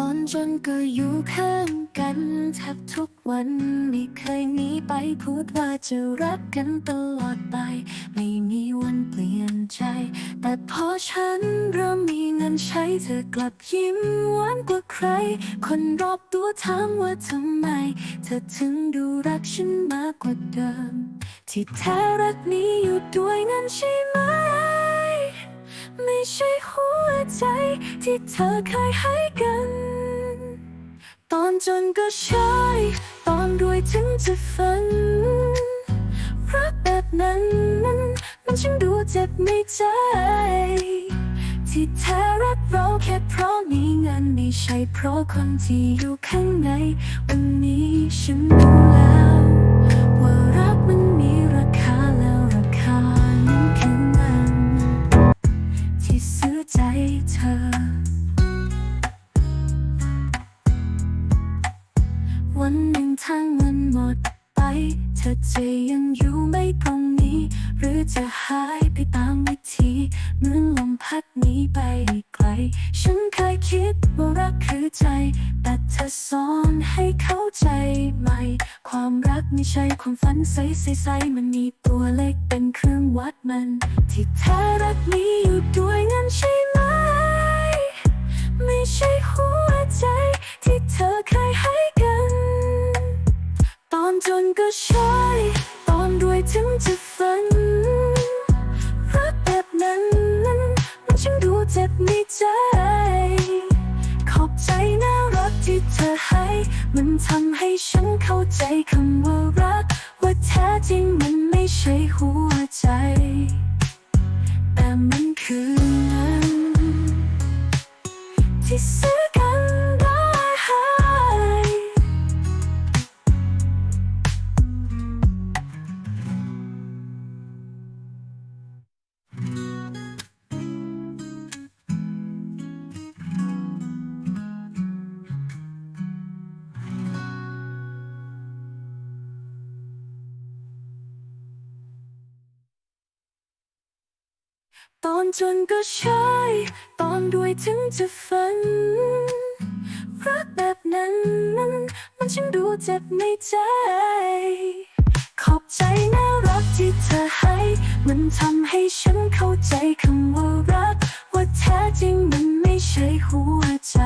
ตอนจนก็อยู่ข้างกันแทบทุกวันไม่เคยหนีไปพูดว่าจะรักกันตลอดไป ไม่มีวันเปลี่ยนใจ แต่พอฉันเริ่มมีเงินใช้เธอกลับยิ้มหวานกว่าใคร คนรอบตัวถามว่าทำไม เธอถึงดูรักฉันมากกว่าเดิม ที่แท้รักนี้อยู่ด้วยเงินใช่ไหม ใจที่เธอเคยให้กัน ตอนจนก็ใช่ ตอนรวยถึงจะฝันรักแบบนั้นนั้นมันช่างดูเจ็บในใจ ที่แท้รักเราแค่เพราะมีเงินไม่ใช่เพราะคนที่อยู่ข้างใน วันนี้ฉันรู้แล้ว ใจเธอ วันหนึ่งทางเงินหมดไป เธอจะยังอยู่ไหม่ตรงนี้ หรือจะหายไปตามวิธีเหมือนลมพัดหนีไปไกล ฉันเคยคิดว่ารักคือใจ แต่เธอสอนให้เข้าใจใหม่ ความรักไม่ใช่ความฝันใสๆๆมันมีตัวเลขเป็นเครื่องวัดมัน ที่แท้รักนี้อยู่ด้วยเงินใช่ จนก็ใช่ตอนรวยถึงจะฝันรักแบบนั้นนั้นมันช่างดูเจ็บในใจ ขอบใจน่ารักที่เธอให้ มันทำให้ฉันเข้าใจคำว่ารัก ว่าแท้จริงมันไม่ใช่หัวใจ แต่มันคือเงินที่ ตอนจนก็ใช่ ตอนด้วยถึงจะฝัน รักแบบนั้นมันมันฉันดูเจ็บในใจ ขอบใจน่ารักที่เธอให้ มันทำให้ฉันเข้าใจคำว่ารัก ว่าแท้จริงมันไม่ใช่หัวใจ